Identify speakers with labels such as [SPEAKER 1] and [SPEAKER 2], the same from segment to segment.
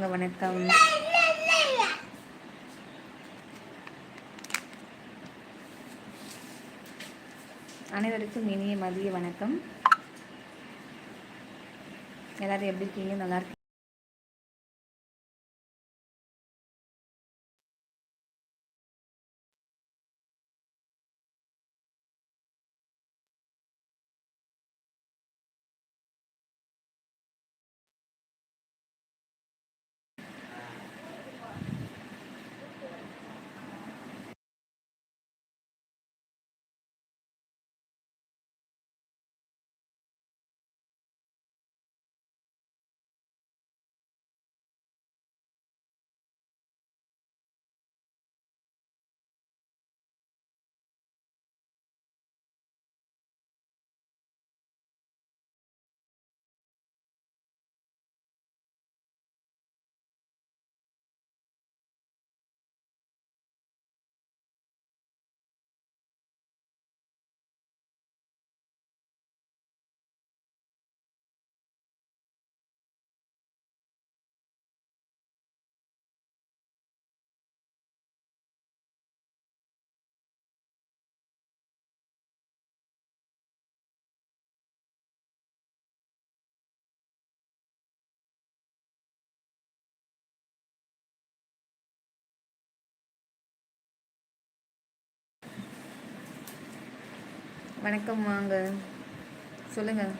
[SPEAKER 1] வாங்க வணக்கம். அனைவருக்கும் இனிய மதிய வணக்கம். எல்லாரும் எப்படி இருக்கீங்க? நல்லா வணக்கம் வாங்க. சொல்லுங்கள்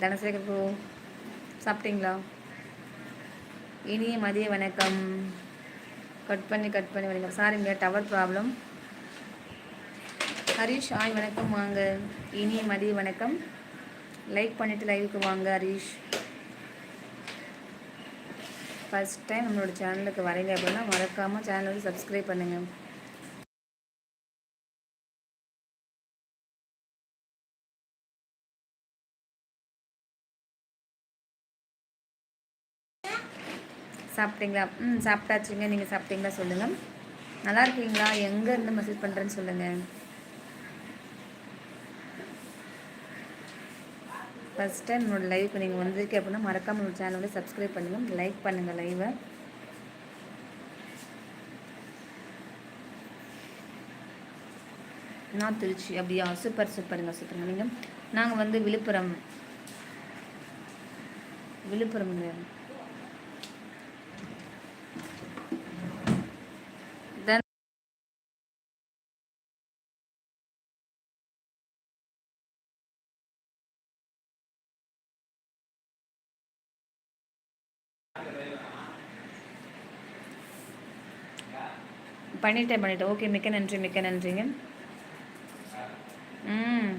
[SPEAKER 1] தனசேகர் ப்ரோ சாப்பிட்டீங்களா? இனிய மதிய வணக்கம். கட் பண்ணி கட் பண்ணி வணக்கம் சாரிங்க டவர் ப்ராப்ளம் ஹரீஷ் ஆய் வணக்கம் வாங்க. இனிய மதிய வணக்கம். லைக் பண்ணிவிட்டு லைவுக்கு வாங்க ஹரீஷ். ஃபஸ்ட் டைம் நம்மளோட சேனலுக்கு வரீங்க அப்படின்னா மறக்காமல் சேனலுக்கு சப்ஸ்கிரைப் பண்ணுங்கள் சாப்பிட்டீங்களா? ம் சாப்பிட்டாச்சுங்க. நீங்கள் சாப்பிட்டீங்களா சொல்லுங்கள் நல்லா இருக்கீங்களா? எங்கேருந்து மெசேஜ் பண்ணுறேன்னு சொல்லுங்கள் ஃபஸ்ட் டைம் என்னோடய லைவுக்கு நீங்கள் வந்திருக்கீங்க அப்படின்னா மறக்காமல் என்னோட சேனலோட சப்ஸ்கிரைப் பண்ணுங்கள் லைக் பண்ணுங்கள் லைவை நான் திருச்சி. அப்படியா? சூப்பர் சூப்பருங்க சூப்பருங்க நீங்கள் நாங்கள் வந்து விழுப்புரம். விழுப்புரம் பண்ணிட்டேன் பண்ணிட்டேன். ஓகே மிக்க நன்றி மிக்க நன்றிங்க. ம்.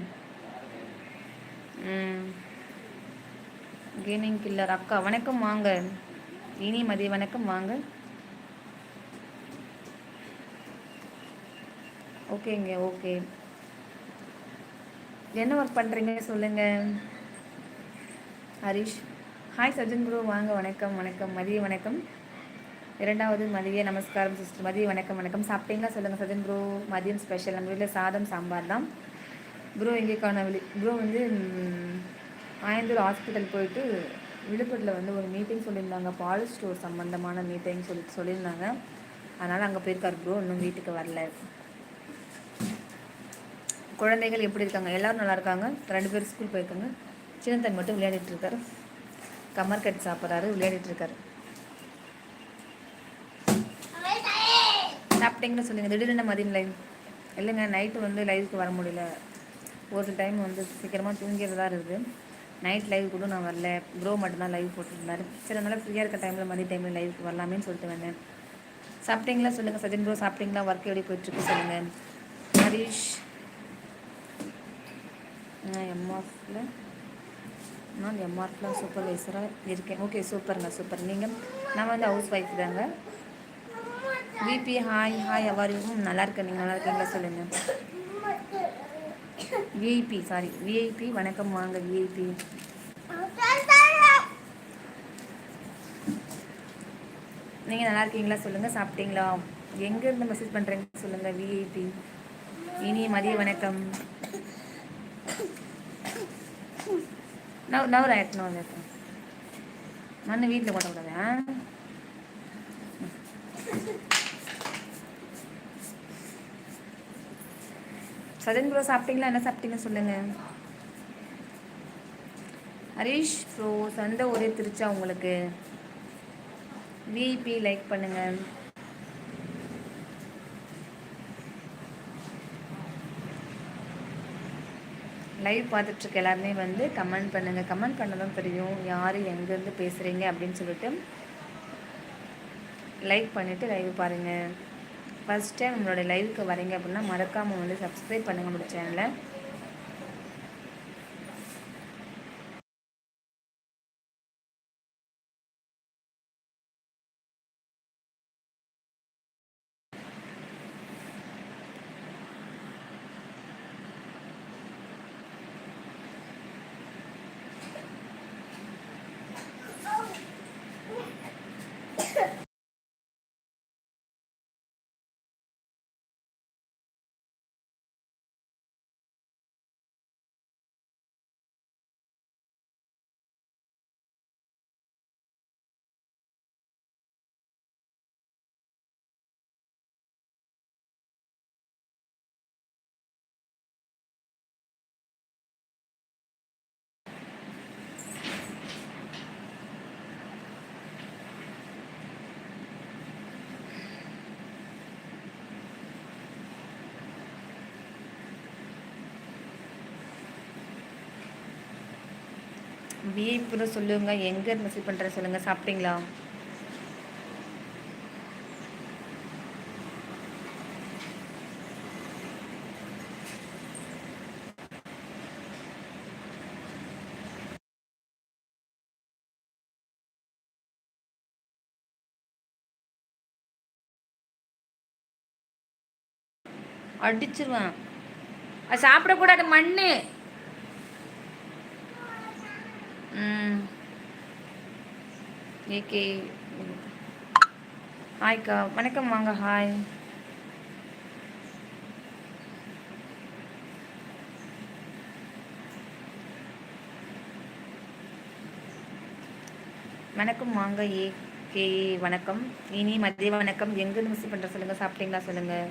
[SPEAKER 1] ம். கேமிங் கில்லர் அக்கா வணக்கம் வாங்க. இனி மதிய வணக்கம் வாங்க. ஓகேங்க ஓகே. என்ன ஒர்க் பண்ணுறீங்க சொல்லுங்கள் ஹரிஷ். ஹாய் சஜன் குரு வாங்க வணக்கம் வணக்கம். மதிய வணக்கம். இரண்டாவது மதிய நமஸ்காரம் சிஸ்டர். மதிய வணக்கம் வணக்கம். சாப்பிட்டீங்களா? சொல்லுங்கள் சஜன் ப்ரோ. மதியம் ஸ்பெஷல் நம்ம வீட்டில் சாதம் சாம்பார் தான். ப்ரோ எங்கே விழி ப்ரோ வந்து ஆயந்தூர் ஹாஸ்பிட்டல் போயிட்டு விழுப்புரத்தில் வந்து ஒரு மீட்டிங் சொல்லியிருந்தாங்க. பால் ஸ்டோர் சம்மந்தமான மீட்டிங் சொல்லி சொல்லியிருந்தாங்க. அதனால் அங்கே போயிருக்கார் ப்ரோ. இன்னும் வீட்டுக்கு வரல. குழந்தைகள் எப்படி இருக்காங்க? எல்லோரும் நல்லா இருக்காங்க? ரெண்டு பேர் ஸ்கூல் போயிருக்காங்க. சின்னத்தன் மட்டும் விளையாடிட்டு இருக்காரு. கமர் கட் சாப்பிட்றாரு விளையாடிட்டு இருக்காரு. சாப்பிட்டீங்கன்னு சொல்லுங்கள் திடீர்னு மதியம் லைவ் இல்லைங்க நைட்டு வந்து லைவுக்கு வர முடியல. ஒரு டைம் வந்து சீக்கிரமாக தூங்கிறதா இருக்குது. நைட் லைவ் கூட நான் வரல. ப்ரோ மட்டும்தான் லைவ் போட்டுருந்தாரு. சரி அதனால் ஃப்ரீயாக இருக்க டைமில் மதிய டைமில் லைவுக்கு வரலாமேன்னு சொல்லிட்டு வந்தேன். சாப்பிட்டீங்களா சொல்லுங்கள் சஜன் ப்ரோ சாப்பிட்டீங்களா? ஒர்க் எப்படி போயிட்டுருக்கு சொல்லுங்கள் ஹரீஷ். நான் எம்ஆர்ஃபில் நான் எம்ஆர்ஃபில் சூப்பர்வைசராக இருக்கேன். ஓகே சூப்பருங்க சூப்பர் நீங்கள் நான் வந்து ஹவுஸ் ஒய்ஃப் தாங்க. விபி ஹாய் ஹாய் அவாரியும் நல்லா இருக்கேன் நீங்கள் நல்லா இருக்கீங்களா சொல்லுங்கள் விஐபி சாரி விஐபி வணக்கம் வாங்க விஐபி நீங்கள் நல்லா இருக்கீங்களா சொல்லுங்கள் சாப்பிட்டீங்களா? எங்கேருந்து மெசேஜ் பண்ணுறீங்க சொல்லுங்கள் விஐபி இனிய மதிய வணக்கம். Now now right now right நான் வீட்டில் போட்டக்கூடாது? சஜன் ப்ரோ சாப்பிட்டீங்களா? என்ன சாப்பிட்டீங்க சொல்லுங்கள் ஹரீஷ் ப்ரோ சண்டை ஒரே திருச்சா உங்களுக்கு? விஐபி லைக் பண்ணுங்கள் லைவ் பார்த்துட்ருக்க எல்லாருமே வந்து கமெண்ட் பண்ணுங்கள் கமெண்ட் பண்ண தான் தெரியும் யார் எங்கேருந்து பேசுகிறீங்க அப்படின்னு சொல்லிட்டு. லைக் பண்ணிவிட்டு லைவ் பாருங்கள் ஃபஸ்ட் டைம் நம்மளோட லைவுக்கு வரீங்க அப்படின்னா மறக்காமல் வந்து சப்ஸ்கிரைப் பண்ணுங்கள் நம்மளோட சேனலை விஐபியில் சொல்லுங்கள் எங்கே மெசேஜ் பண்ணுறேன் சொல்லுங்கள் சாப்பிட்டீங்களா? அடிச்சிருவேன். அது சாப்பிடக்கூடாது மண்ணு. ஏகே ஹாய்க்கா வணக்கம் வாங்க. ஹாய் வணக்கம் வாங்க. A K. வணக்கம். இனி மதிய வணக்கம். எங்கே மிஸ் பண்ணுற சொல்லுங்கள் சாப்பிட்டீங்களா சொல்லுங்கள்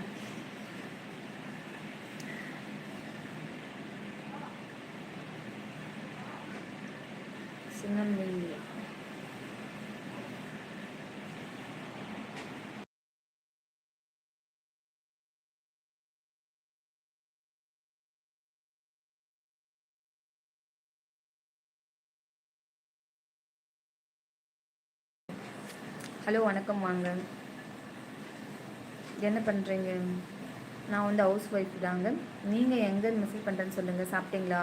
[SPEAKER 1] ஹலோ வணக்கம் வாங்க. என்ன பண்ணுறீங்க நான் வந்து ஹவுஸ் ஒய்ஃப் தாங்க. நீங்கள் எங்கே மெசேஜ் பண்ணுறேன்னு சொல்லுங்கள் சாப்பிட்டீங்களா?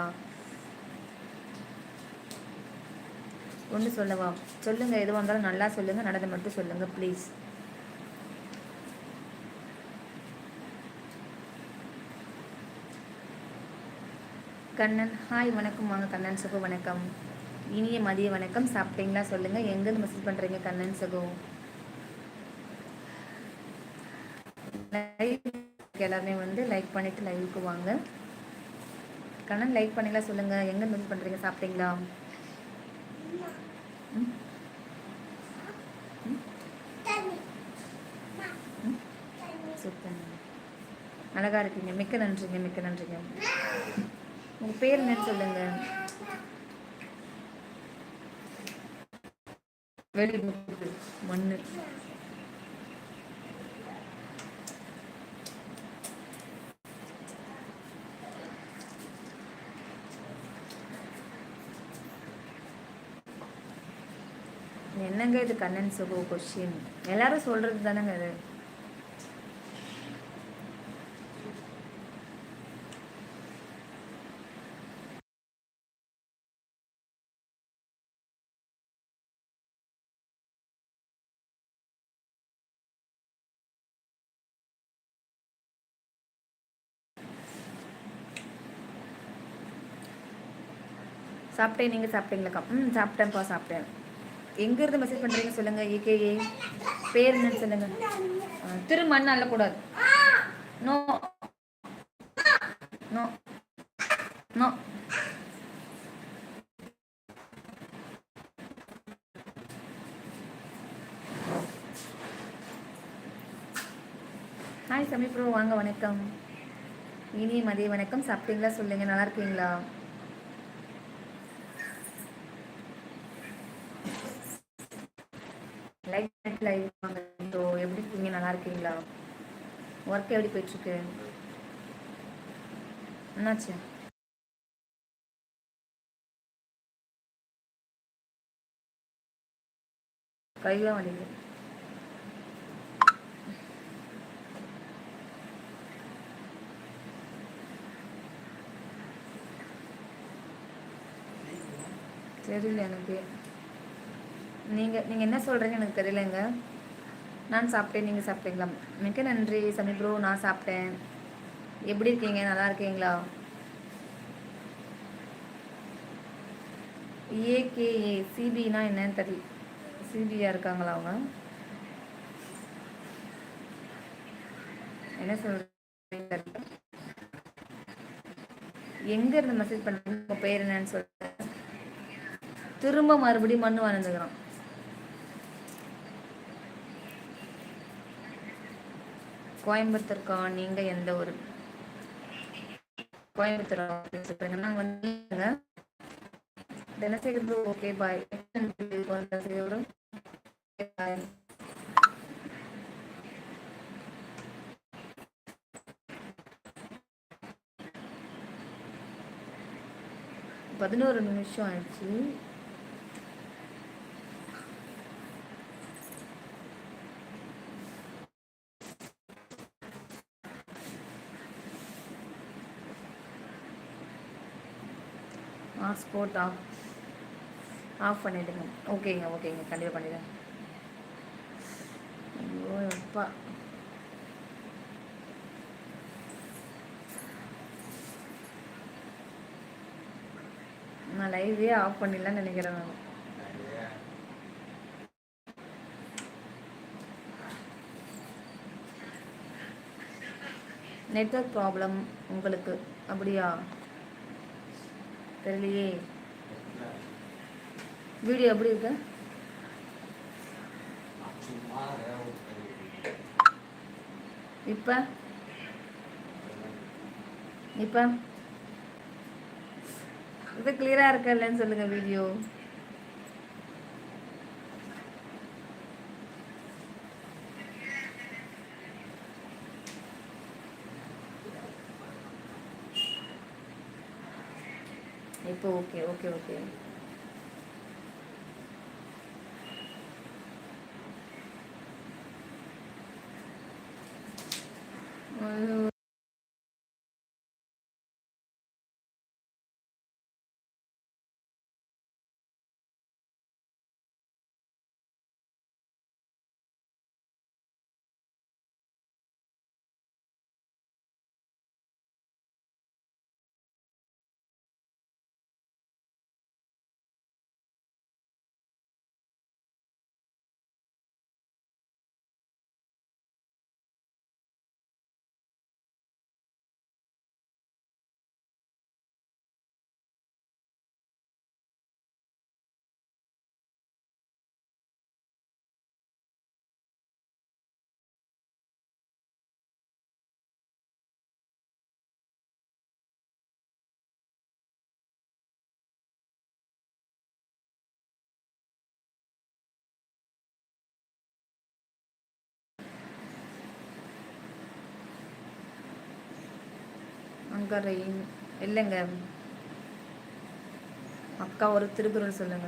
[SPEAKER 1] ஒன்று சொல்லவா? சொல்லுங்கள் எதுவாக இருந்தாலும் நல்லா சொல்லுங்கள் நடந்த மட்டும் சொல்லுங்கள் ப்ளீஸ் கண்ணன் ஹாய் வணக்கம் வாங்க. கண்ணன் சுகு வணக்கம். இனிய மதிய வணக்கம். சாப்பிட்டீங்களா? சொல்லுங்கள் எங்கேருந்து மெசேஜ் பண்ணுறீங்க கண்ணன் சகோ? எல்லாருமே வந்து லைக் பண்ணிவிட்டு லைவுக்கு வாங்க. கண்ணன் லைக் பண்ணீங்களா சொல்லுங்கள் எங்கே மிஸ் பண்ணுறீங்க சாப்பிட்டீங்களா? சூப்பர். அழகா இருக்கீங்க. மிக்க நன்றிங்க மிக்க நன்றிங்க. உங்கள் பேர் என்னன்னு சொல்லுங்கள் வெளி மண்ணு. என்னங்க இது கண்ணன் சுகோ கொஷின் எல்லாரும் சொல்றது தானேங்க அது சாப்பிட்டேன் நீங்கள் சாப்பிட்டீங்களாக்கா ம் சாப்பிட்டேன்ப்பா சாப்பிட்டேன். எங்கேருந்து மெசேஜ் பண்ணுறீங்க சொல்லுங்கள் ஏகேஏ பேர் என்னன்னு சொல்லுங்கள் திரு மண் அள்ளக்கூடாது no no no hi Sameep bro வாங்க வணக்கம். இனிய மதிய வணக்கம். சாப்பிட்டீங்களா? சொல்லுங்க நல்லா இருக்கீங்களா? லைவ் வாங்க ஸோ எப்படி இருக்கீங்க? நல்லா இருக்கீங்களா? ஒர்க் எப்படி போயிட்டுருக்கு? என்னாச்சு? கையெல்லாம் வலிக்குது. தெரியல எனக்கு. நீங்கள் நீங்கள் என்ன சொல்கிறீங்கன்னு எனக்கு தெரியலங்க. நான் சாப்பிட்டேன் நீங்கள் சாப்பிட்டீங்களா? மிக்க நன்றி சமி ப்ரோ. நான் சாப்பிட்டேன். எப்படி இருக்கீங்க? நல்லா இருக்கீங்களா? ஏகேஏ சிபினா என்னன்னு தெரியல சிபியா இருக்காங்களா அவங்க? என்ன சொல்றீங்க? எங்க இருந்து மெசேஜ் பண்ண உங்க பேர் என்னன்னு சொல்லுங்க. திரும்ப மறுபடியும் மண்ணு வாழ்ந்துக்கிறோம் கோயம்புத்தூர்க்கா? நீங்க எந்த ஊர்? கோயம்புத்தூர்? சொல்றீங்க நாங்க வந்து தினசரி ஓகே பாய் பதினோரு நிமிஷம் ஆயிடுச்சு. பாஸ்போர்ட் ஆஃப் ஆஃப் பண்ணிவிடுங்க ஓகேங்க ஓகேங்க கண்டிப்பாக பண்ணிடுங்க. ஐயோ எப்பா. நான் லைவே ஆஃப் பண்ணிடலாம்னு நினைக்கிறேன் நான். நெட்ஒர்க் ப்ராப்ளம் உங்களுக்கு. அப்படியா? தெரியலையே. வீடியோ எப்படி இருக்கு? இப்ப? இப்ப? இது கிளியரா இருக்கா இல்லைன்னு சொல்லுங்க வீடியோ. இப்போ ஓகே ஓகே ஓகே அங்கே இல்லைங்க. அக்கா ஒரு திருக்குறள் சொல்லுங்க.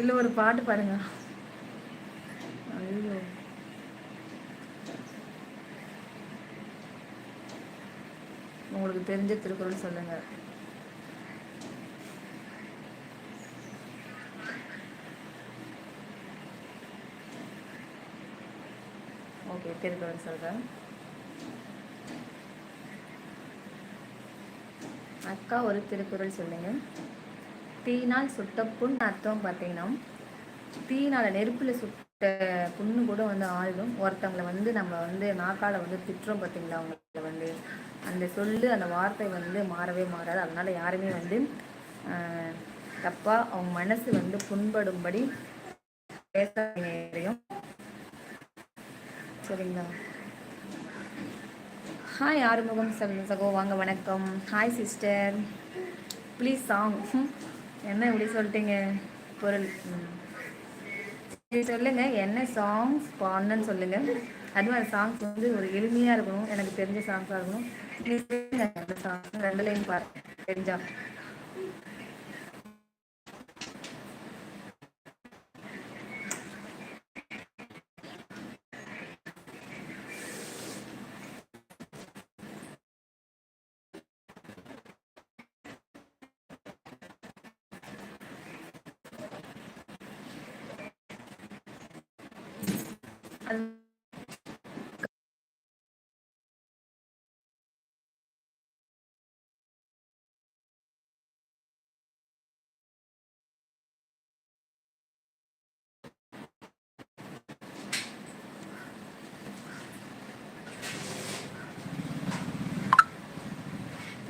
[SPEAKER 1] இல்ல ஒரு பாட்டு பாருங்க. ஐயோ. உங்களுக்கு தெரிஞ்ச திருக்குறள் சொல்லுங்க. ஓகே திருக்குறள் சொல்றேன். அக்கா ஒரு திருக்குறள் சொல்லுங்க. தீனால் சுட்ட புண் அர்த்தம் பார்த்தீங்கன்னா தீயினால் நெருப்பில் சுட்ட புண்ணு கூட வந்து ஆளும் ஒருத்தவங்களை வந்து நம்ம வந்து நாக்கால் வந்து திட்டுறோம் பார்த்தீங்களா அவங்கள வந்து. அந்த சொல்லு அந்த வார்த்தை வந்து மாறவே மாறாது. அதனால யாருமே வந்து தப்பாக அவங்க மனசு வந்து புண்படும்படி பேச சரிங்களா? ஹாய் ஆறுமுகம் சகோ வாங்க வணக்கம். ஹாய் சிஸ்டர் ப்ளீஸ் சாங் என்ன இப்படி சொல்லிட்டீங்க? பொருள். சொல்லுங்க என்ன சாங்ஸ் பாடணும்னு சொல்லுங்க. அதுவும் அந்த சாங்ஸ் வந்து ஒரு எளிமையாக இருக்கணும். எனக்கு தெரிஞ்ச சாங்ஸாக இருக்கணும். சாங்ஸ் ரெண்டு லைன் பாரு தெரிஞ்சா.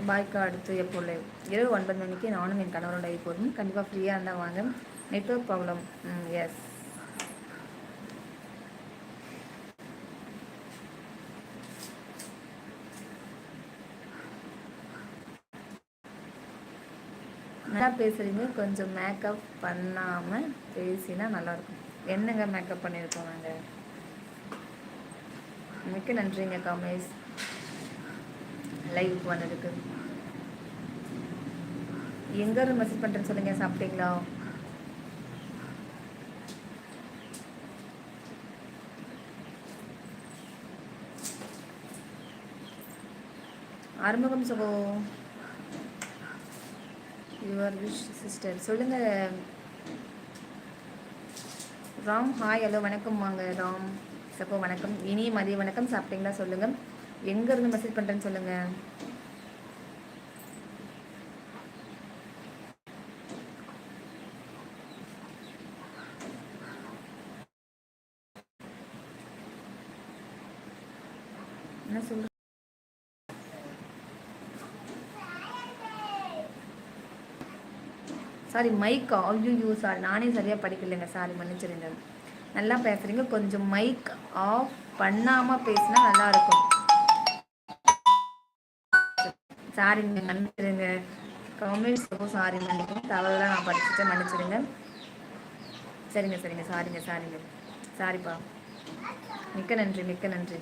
[SPEAKER 1] பாய்க்கு அடுத்து எப்போ இரவு ஒன்பது மணிக்கு நானும் என் கணவரோட போதும் கண்டிப்பாக ஃப்ரீயாக இருந்தால் வாங்க. நெட்ஒர்க் ப்ராப்ளம் எஸ் நல்லா பேசுகிறீங்க கொஞ்சம் மேக்கப் பண்ணாமல் பேசினா நல்லாயிருக்கும் என்னங்க மேக்கப் பண்ணியிருக்கோம் நாங்கள் மிக்க நன்றிங்க கமேஷ். லைவ் வந்ததுக்கு. எங்கே இருந்து மெசேஜ் பண்ணுறேன்னு சொல்லுங்கள் சாப்பிட்டீங்களா? ஆறுமுகம் சகோ. யுவர் விஷ் சிஸ்டர் சொல்லுங்கள் ராம் ஹாய் ஹலோ வணக்கம் வாங்க. ராம் சப்போ வணக்கம். இனி மதிய வணக்கம். சாப்பிட்டீங்களா? சொல்லுங்கள் எங்கேருந்து மெசேஜ் பண்ணுறேன்னு சொல்லுங்கள் என்ன சொல்ற சாரி மைக் யூ சாரி நானே சரியாக படிக்கலைங்க சாரி மன்னிச்சிருங்க நல்லா பேசுகிறீங்க கொஞ்சம் மைக் ஆஃப் பண்ணாமல் பேசினா நல்லா இருக்கும் சாரிங்க மன்னிச்சிருங்க கமெண்ட்ஸ் சாரி மன்னிக்கும். தவறுலாம் நான் படிச்சுட்டு மன்னிச்சிருங்க சரிங்க சரிங்க சாரிங்க சாரிங்க சாரிப்பா மிக்க நன்றி மிக்க நன்றி.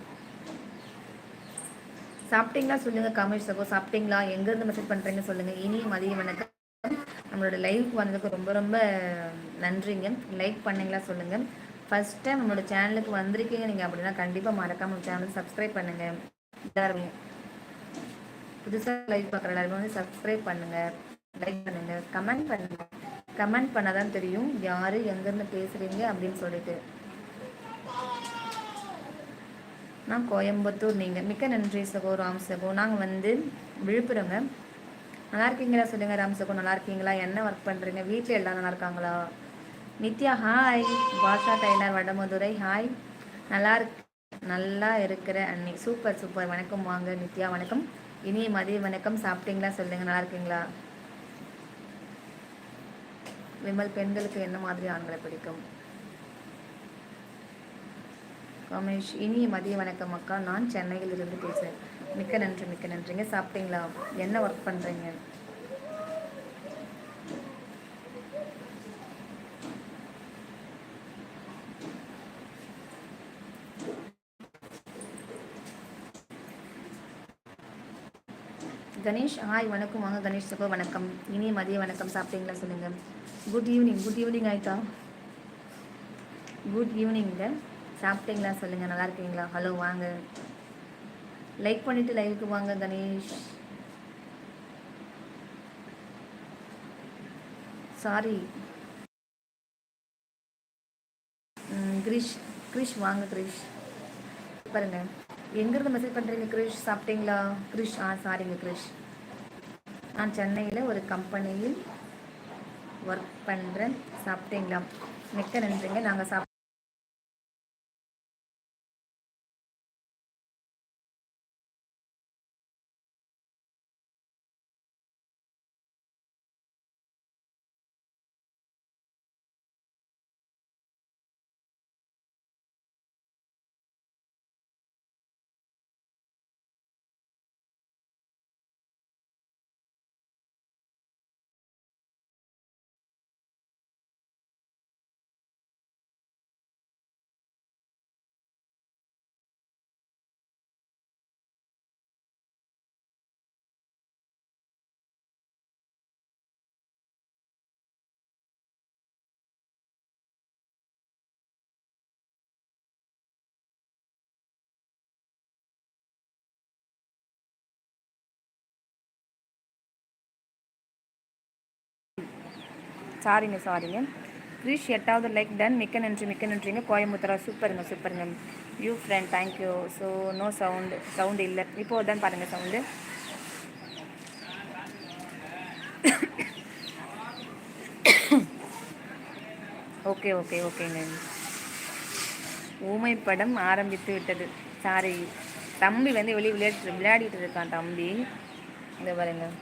[SPEAKER 1] சாப்பிட்டீங்களா? சொல்லுங்கள் கமெண்ட் சகோ சாப்பிட்டீங்களா? எங்கேருந்து மெசேஜ் பண்ணுறீங்க சொல்லுங்கள் இனியும் மதியம் வணக்கம் நம்மளோட லைவுக்கு வந்ததுக்கு ரொம்ப ரொம்ப நன்றிங்க. லைக் பண்ணீங்களா சொல்லுங்கள் ஃபஸ்ட் டைம் நம்மளோட சேனலுக்கு வந்திருக்கீங்க. நீங்கள் அப்படின்னா கண்டிப்பாக மறக்காமல் சேனலுக்கு சப்ஸ்கிரைப் பண்ணுங்கள் எல்லாருமே புதுசாக லைவ் பார்க்குற எல்லாருமே வந்து சப்ஸ்கிரைப் பண்ணுங்கள் லைக் பண்ணுங்கள் கமெண்ட் பண்ணுங்கள் கமெண்ட் பண்ணால் தான் தெரியும் யார் எங்கேருந்து பேசுகிறீங்க அப்படின்னு சொல்லிட்டு. நான் கோயம்புத்தூர் நீங்கள் மிக்க நன்றி சகோ ராம் சகோ. நாங்கள் வந்து விழுப்புரங்க. நல்லா இருக்கீங்களா சொல்லுங்கள் ராம் நல்லா இருக்கீங்களா? என்ன ஒர்க் பண்ணுறீங்க வீட்டில் எல்லாம் நல்லா இருக்காங்களா? Nithya hi Basha tailor Vadamadurai hi நல்லா இருக்கு. நல்லா இருக்கிற அன்னை சூப்பர் சூப்பர் வணக்கம் வாங்க நித்யா வணக்கம். இனி மதிய வணக்கம். சாப்பிட்டீங்களா? சொல்லுங்கள் நல்லா இருக்கீங்களா? விமல் பெண்களுக்கு என்ன மாதிரி ஆண்களை பிடிக்கும்? ரமேஷ் இனி மதிய வணக்கம் அக்கா. நான் சென்னையில் இருந்து பேசுகிறேன் மிக்க நன்றி மிக்க நன்றிங்க. சாப்பிட்டீங்களா? என்ன ஒர்க் பண்ணுறீங்க கணேஷ் ஹாய் வணக்கம். வாங்க கணேஷ் சகோ வணக்கம். இனிய மதிய வணக்கம். சாப்பிட்டீங்களா சொல்லுங்கள் குட் ஈவினிங் குட் ஈவினிங் ஆயிட்டா? குட் ஈவினிங்க சாப்பிட்டீங்களா சொல்லுங்கள் நல்லா இருக்கீங்களா? ஹலோ வாங்க. லைக் பண்ணிவிட்டு லைவுக்கு வாங்க கணேஷ். சாரி கிரிஷ் கிரிஷ் வாங்க கிரிஷ். பாருங்க. எங்கேருந்து மெசேஜ் பண்ணுறீங்க கிரிஷ்? சாப்பிட்டீங்களா? கிரிஷ் ஆ சாரிங்க கிரிஷ். நான் சென்னையில் ஒரு கம்பெனியில் ஒர்க் பண்ணுறேன் சாப்பிட்டீங்களா? மிக்க நன்றிங்க. நாங்கள் சாப் சாரிங்க சாரிங்க. க்ரீஷ் எட்டாவது லைக் டன். மிக்க நன்றி மிக்க நன்றிங்க. கோயம்புத்தூரா சூப்பருங்க சூப்பருங்க. You friend thank you so no sound sound இல்லை. இப்போ தான் பாருங்கள் சவுண்டு ஓகே ஓகே ஓகேங்க ஊமை படம் ஆரம்பித்து விட்டது. சாரி தம்பி வந்து வெளியே விளையாட்டு விளையாடிட்டு இருக்கான் தம்பி. இந்த பாருங்கள்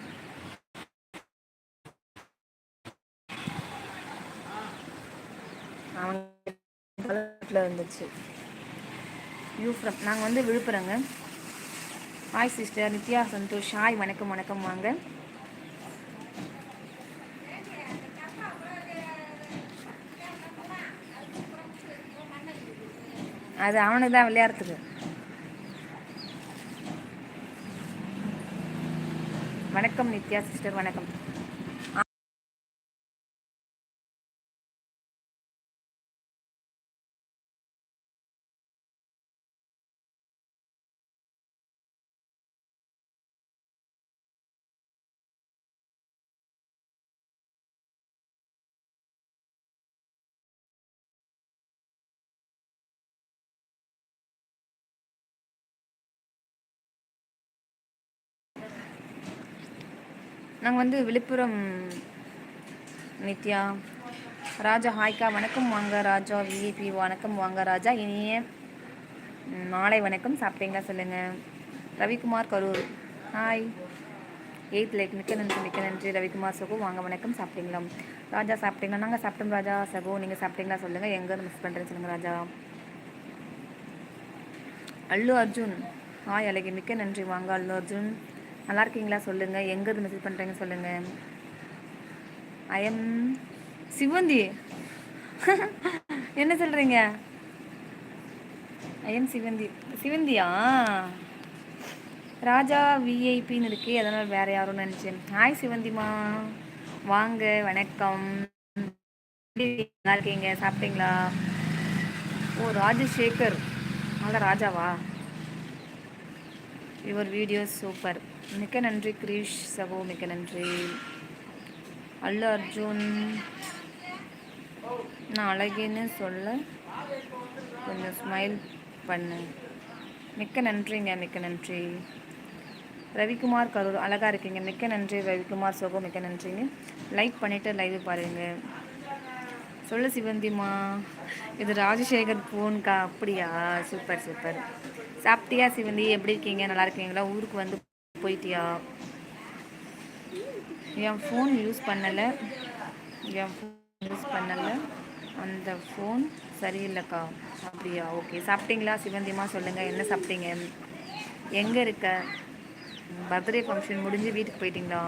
[SPEAKER 1] கூட வந்துச்சு யூ ஃப்ரம் நாங்கள் வந்து விழுப்புரங்க. Hi sister Nithya Santhosh. Hi வணக்கம் வணக்கம் வாங்க. அது அவனுக்கு தான் விளையாடுறதுக்கு. வணக்கம் நித்யா சிஸ்டர் வணக்கம். நாங்கள் வந்து விழுப்புரம் நித்யா. ராஜா ஹாய்க்கா வணக்கம் வாங்க ராஜா. விஐபி வணக்கம் வாங்க ராஜா. இனிய மாலை வணக்கம். சாப்பிட்டீங்களா சொல்லுங்கள் Ravikumar Karur. Hi eighth like மிக்க நன்றி மிக்க நன்றி. ரவிக்குமார் சகோ வாங்க வணக்கம். சாப்பிட்டீங்களா? ராஜா சாப்பிட்டீங்களா? நாங்கள் சாப்பிட்டோம் ராஜா சகோ. நீங்கள் சாப்பிட்டீங்களா சொல்லுங்கள் எங்கே மிஸ் பண்ணுறேன்னு சொல்லுங்கள் ராஜா. அல்லு அர்ஜுன். ஹாய் அழகி. மிக்க நன்றி. வாங்க அல்லு அர்ஜுன். நல்லா இருக்கீங்களா சொல்லுங்கள் எங்கேருந்து மெசேஜ் பண்ணுறீங்க சொல்லுங்கள் ஐஎம் சிவந்தி. என்ன சொல்கிறீங்க ஐஎம் சிவந்தி. சிவந்தியா? ராஜா விஐபின்னு இருக்கே. அதனால் வேறு யாரும் நினச்சேன். ஹாய் சிவந்திமா வாங்க வணக்கம். நல்லா இருக்கீங்க? சாப்பிட்டீங்களா? ஓ ராஜசேகர். அதான் ராஜாவா? யுவர் வீடியோ சூப்பர் மிக்க நன்றி கிரீஷ் சகோ மிக்க நன்றி. அல்லு அர்ஜுன் நான் அழகின்னு சொல்ல கொஞ்சம் ஸ்மைல் பண்ணு. மிக்க நன்றிங்க மிக்க நன்றி. ரவிக்குமார் கரூர் அழகாக இருக்கீங்க. மிக்க நன்றி ரவிக்குமார் சோகோ மிக்க நன்றிங்க லைக் பண்ணிவிட்டு லைவ் பாருங்க. சொல்லு சிவந்திமா இது ராஜசேகர் பூன்கா அப்படியா? சூப்பர் சூப்பர் சாப்பிட்டியா சிவந்தி? எப்படி இருக்கீங்க? நல்லா இருக்கீங்களா? ஊருக்கு வந்து போயிட்டியா? என் ஃபோன் யூஸ் பண்ணலை. என் ஃபோன் யூஸ் பண்ணலை. அந்த ஃபோன் சரியில்லைக்கா. அப்படியா? ஓகே சாப்பிட்டீங்களா? சிவந்திமா சொல்லுங்கள் என்ன சாப்பிட்டீங்க? எங்கே இருக்க? பர்த்டே ஃபங்க்ஷன் முடிஞ்சு வீட்டுக்கு போயிட்டீங்களா?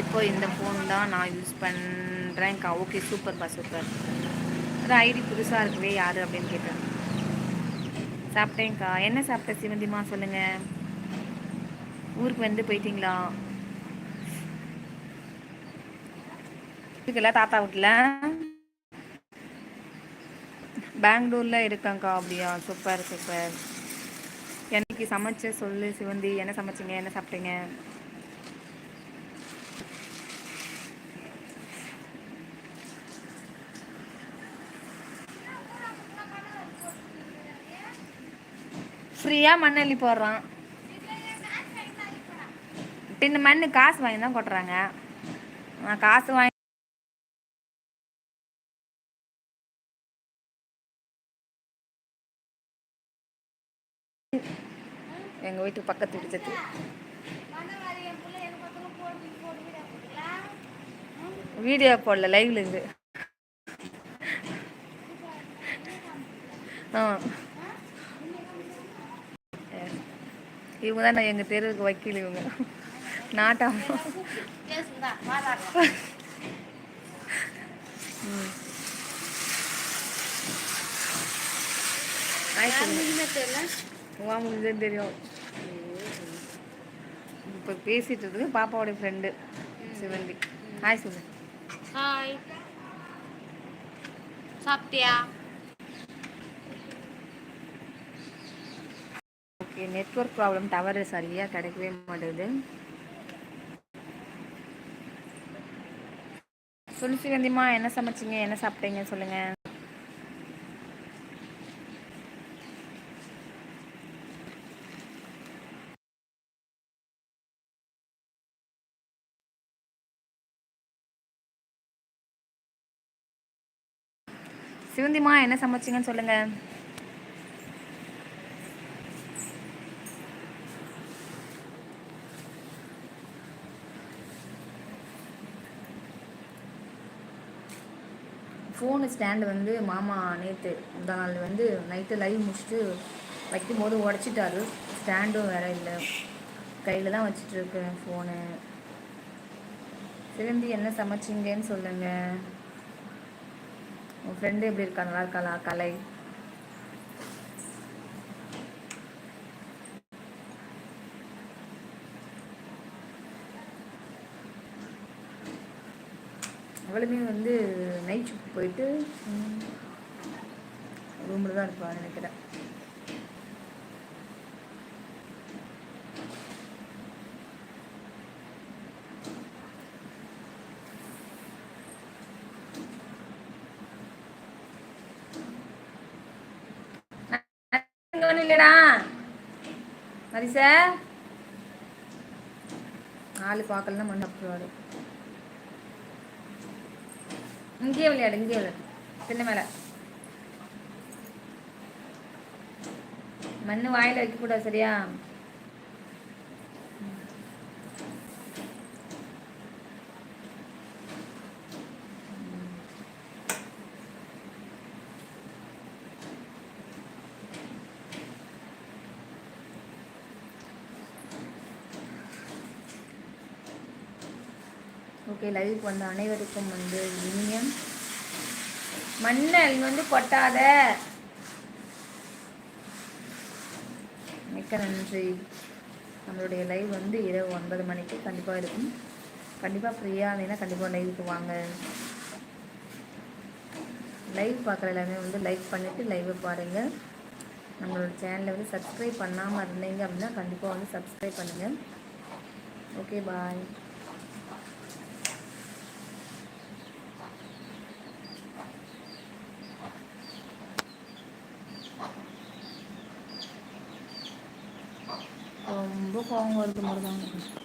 [SPEAKER 1] இப்போ இந்த ஃபோன் தான் நான் யூஸ் பண்ணுறேன்க்கா ஓகே சூப்பர்ப்பா சூப்பர் அதான் ஐடி புதுசாக இருக்குவே யார் அப்படின்னு கேட்டேன். சாப்பிட்டேங்க்கா என்ன சாப்பிட்ட சிவந்திமா? சொல்லுங்கள் ஊருக்கு வந்து போயிட்டீங்களா? இருக்குல்ல தாத்தா வீட்டில் பெங்களூரில் இருக்கேங்க்கா அப்படியா? Super super. எனக்கு சமைச்ச சொல்லு சிவந்தி. என்ன சமைச்சிங்க? என்ன சாப்பிட்டீங்க? ஃப்ரீயாக மண்ணள்ளி போடுறான். பின்ன மண் காசு வாங்கி தான் கொட்டுறாங்க. நான் காசு வாங்கி எங்கள் வீட்டு பக்கத்து வீட்டு வீடியோ போடல லைவ்ல இருந்து. இவங்க தான் நான் எங்கள் தெருவுக்கு வக்கீல் இவங்க. நாட்டம் உமா முடிஞ்சதுன்னு தெரியும். இப்போ பேசிட்டு இருக்கு பாப்பாவோட ஃப்ரெண்டு சிவந்தி. ஹாய் சொல்லு
[SPEAKER 2] ஹாய் சாப்பிட்டியா?
[SPEAKER 1] ஓகே நெட்ஒர்க் ப்ராப்ளம் டவர் சரியாக கிடைக்கவே மாட்டேங்குது. சொல்லு சிவந்திமா என்ன சமைச்சிங்க என்ன சாப்பிட்டீங்க சொல்லுங்கள் சிவந்திமா என்ன சமைச்சிங்கன்னு சொல்லுங்க. ஃபோனு ஸ்டாண்டு வந்து மாமா நேற்று இந்த நாள் வந்து நைட்டு லைவ் முடிச்சுட்டு வைக்கும் போது உடச்சிட்டாரு. ஸ்டாண்டும் வேற இல்லை. கையில் தான் வச்சுட்டு இருக்கேன் ஃபோனு திரும்பி என்ன சமைச்சிங்கன்னு சொல்லுங்கள் உன் ஃப்ரெண்டு எப்படி இருக்கா? நல்லா இருக்காளா? கலை. அவளுமே வந்து நைட் ஷிஃப்ட் போயிட்டு ரூமில் தான் இருப்பாள் நினைக்கிறேன் ஒன்றும் இல்லைடா. நாலு ஆள் பார்க்கலன்னா மண் அப்புறம் இங்கேயே விளையாடு இங்கேயே விளையாடு. சின்ன மேலே. மண் வாயில் வைக்கக்கூடாது சரியா? ஓகே லைவ் வந்த அனைவருக்கும் வந்து இனிய மண்ணல் வந்து கொட்டாத. மிக்க நன்றி. நம்மளுடைய லைவ் வந்து இரவு ஒன்பது மணிக்கு கண்டிப்பாக இருக்கும். கண்டிப்பாக ஃப்ரீயாக இருந்தீங்கன்னா கண்டிப்பாக லைவுக்கு வாங்க. லைவ் பார்க்குற எல்லாமே வந்து லைக் பண்ணிவிட்டு லைவை பாருங்கள் நம்மளோட சேனலை வந்து சப்ஸ்கிரைப் பண்ணாமல் இருந்தீங்க அப்படின்னா கண்டிப்பாக வந்து சப்ஸ்கிரைப் பண்ணுங்கள் ஓகே பாய் ரொம்ப கோவம் வருது மாதிரி தான்